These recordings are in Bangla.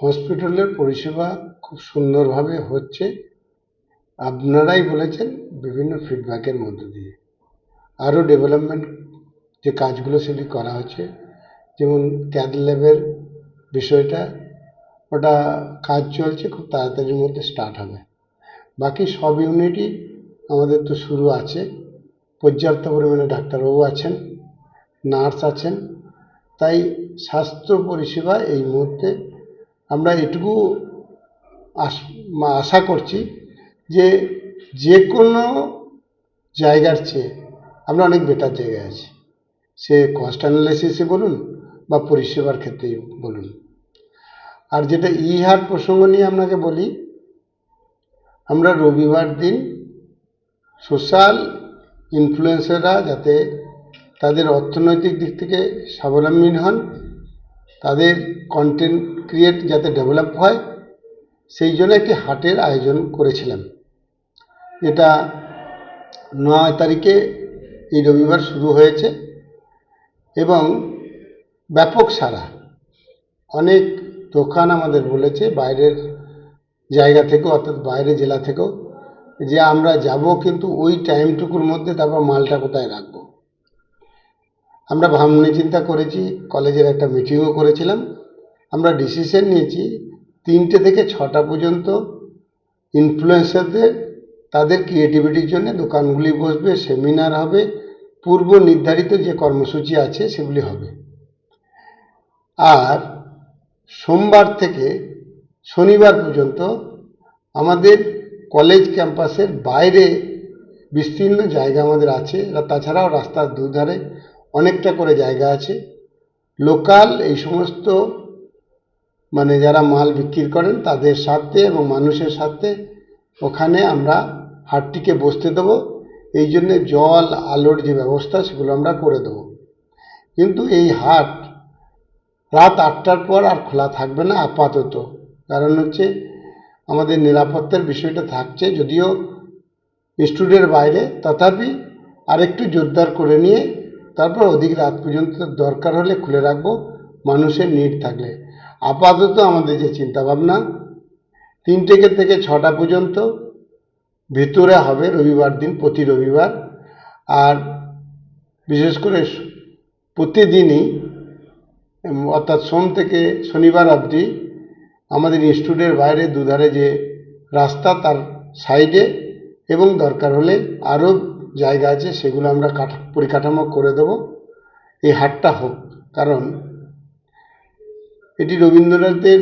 হসপিটালের পরিষেবা খুব সুন্দরভাবে হচ্ছে। আপনারাই বলেছেন বিভিন্ন ফিডব্যাকের মধ্য দিয়ে। আরও ডেভেলপমেন্ট যে কাজগুলো সেগুলি করা হচ্ছে, যেমন ক্যাথ ল্যাবের বিষয়টা, ওটা কাজ চলছে, খুব তাড়াতাড়ির মধ্যে স্টার্ট হবে। বাকি সব ইউনিটই আমাদের তো শুরু আছে। পর্যাপ্ত পরিমাণে ডাক্তারবাবু আছেন নার্স আছেন, তাই স্বাস্থ্য পরিষেবা এই মুহূর্তে আমরা এটুকু আশা করছি যে যে কোনো জায়গার চেয়ে আমরা অনেক বেটার জায়গায় আছি। সে কস্ট অ্যানালাইসিসে বলুন বা পরিষেবার ক্ষেত্রেই বলুন। আর যেটা ই প্রসঙ্গ নিয়ে আপনাকে বলি, আমরা রবিবার দিন সোশ্যাল ইনফ্লুয়েন্সাররা যাতে তাদের অর্থনৈতিক দিক থেকে স্বাবলম্বী হন তাদের কন্টেন্ট ক্রিয়েট যাতে ডেভেলপ হয়, সেই জন্য একটি হাটের আয়োজন করেছিলাম। এটা নয় তারিখে এই রবিবার শুরু হয়েছে এবং ব্যাপক সারা অনেক দোকান আমাদের বলেছে বাইরের জায়গা থেকেও, অর্থাৎ বাইরের জেলা থেকেও, যে আমরা যাব কিন্তু ওই টাইমটুকুর মধ্যে তারপর মালটা কোথায় রাখব? আমরা ভাবনা চিন্তা করেছি, কলেজের একটা মিটিংও করেছিলাম। আমরা ডিসিশন নিয়েছি, তিনটে থেকে ছটা পর্যন্ত ইনফ্লুয়েন্সারদের তাদের ক্রিয়েটিভিটির জন্য দোকানগুলি বসবে সেমিনার হবে, পূর্ব নির্ধারিত যে কর্মসূচি আছে সেগুলি হবে। আর সোমবার থেকে শনিবার পর্যন্ত আমাদের কলেজ ক্যাম্পাসের বাইরে বিস্তীর্ণ জায়গা আমাদের আছে, তাছাড়াও রাস্তার দুধারে অনেকটা করে জায়গা আছে। লোকাল এই সমস্ত মানে যারা মাল বিক্রি করেন তাদের স্বার্থে এবং মানুষের স্বার্থে ওখানে আমরা হাটটিকে বসতে দেবো। এই জন্যে জল, আলোর যে ব্যবস্থা সেগুলো আমরা করে দেবো। কিন্তু এই হাট রাত আটটার পর আর খোলা থাকবে না আপাতত। কারণ হচ্ছে আমাদের নিরাপত্তার বিষয়টা থাকছে। যদিও স্টুডেন্টের বাইরে, তথাপি আরেকটু জোরদার করে নিয়ে তারপর অধিক রাত পর্যন্ত দরকার হলে খুলে রাখব, মানুষের নিড থাকলে। আপাতত আমাদের যে চিন্তাভাবনা তিনটে থেকে ছটা পর্যন্ত ভেতরে হবে রবিবার দিন, প্রতি রবিবার। আর বিশেষ করে প্রতিদিনই অর্থাৎ সোম থেকে শনিবার অবধি আমাদের ইনস্টিটিউটের বাইরে দুধারে যে রাস্তা, তার সাইডে এবং দরকার হলে আরও জায়গা আছে, সেগুলো আমরা কাঠা, পরিকাঠামো করে দেবো। এই হাটটা হোক, কারণ এটি রবীন্দ্রনাথের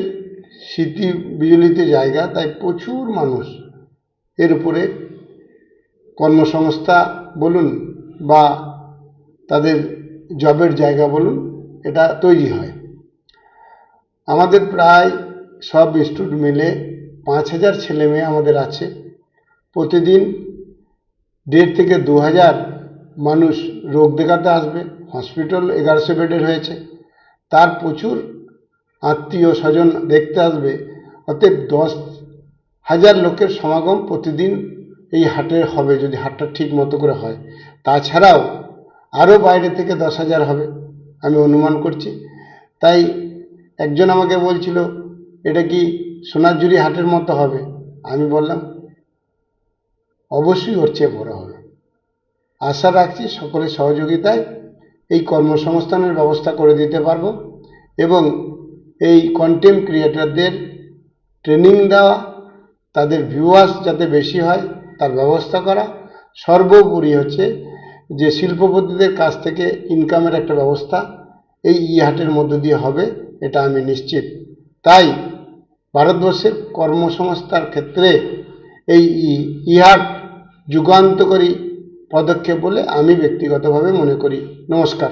স্মৃতি বিজড়িত জায়গা, তাই প্রচুর মানুষ এর উপরে কর্মসংস্থা বলুন বা তাদের জবের জায়গা বলুন, এটা তৈরি হয়। আমাদের প্রায় সব ইনস্টিটিউট মিলে পাঁচ হাজার ছেলে মেয়ে আমাদের আছে। প্রতিদিন দেড় থেকে দু হাজার মানুষ রোগ দেখাতে আসবে হসপিটাল এগারোশো বেডের হয়েছে। তার প্রচুর আত্মীয় স্বজন দেখতে আসবে। অতএব দশ হাজার লোকের সমাগম প্রতিদিন এই হাটে হবে, যদি হাটটা ঠিক মতো করে হয়। তাছাড়াও আরও বাইরে থেকে দশ হাজার হবে, আমি অনুমান করছি। তাই একজন আমাকে বলছিল, এটা কি সোনাঝুরি হাটের মতো হবে? আমি বললাম অবশ্যই ওর চেয়ে বড় হবে। আশা রাখছি সকলের সহযোগিতায় এই কর্মসংস্থানের ব্যবস্থা করে দিতে পারব এবং এই কন্টেন্ট ক্রিয়েটারদের ট্রেনিং দেওয়া, তাদের ভিউয়ার্স যাতে বেশি হয়, তার ব্যবস্থা করা সর্বোপরি হচ্ছে যে শিল্পপতিদের কাছ থেকে ইনকামের একটা ব্যবস্থা এই ই হাটের মধ্য দিয়ে হবে, এটা আমি নিশ্চিত। তাই ভারতবর্ষের কর্মসংস্থার ক্ষেত্রে এই ই- ই হাট যুগান্তকারী পদক্ষেপ বলে আমি ব্যক্তিগতভাবে মনে করি। নমস্কার।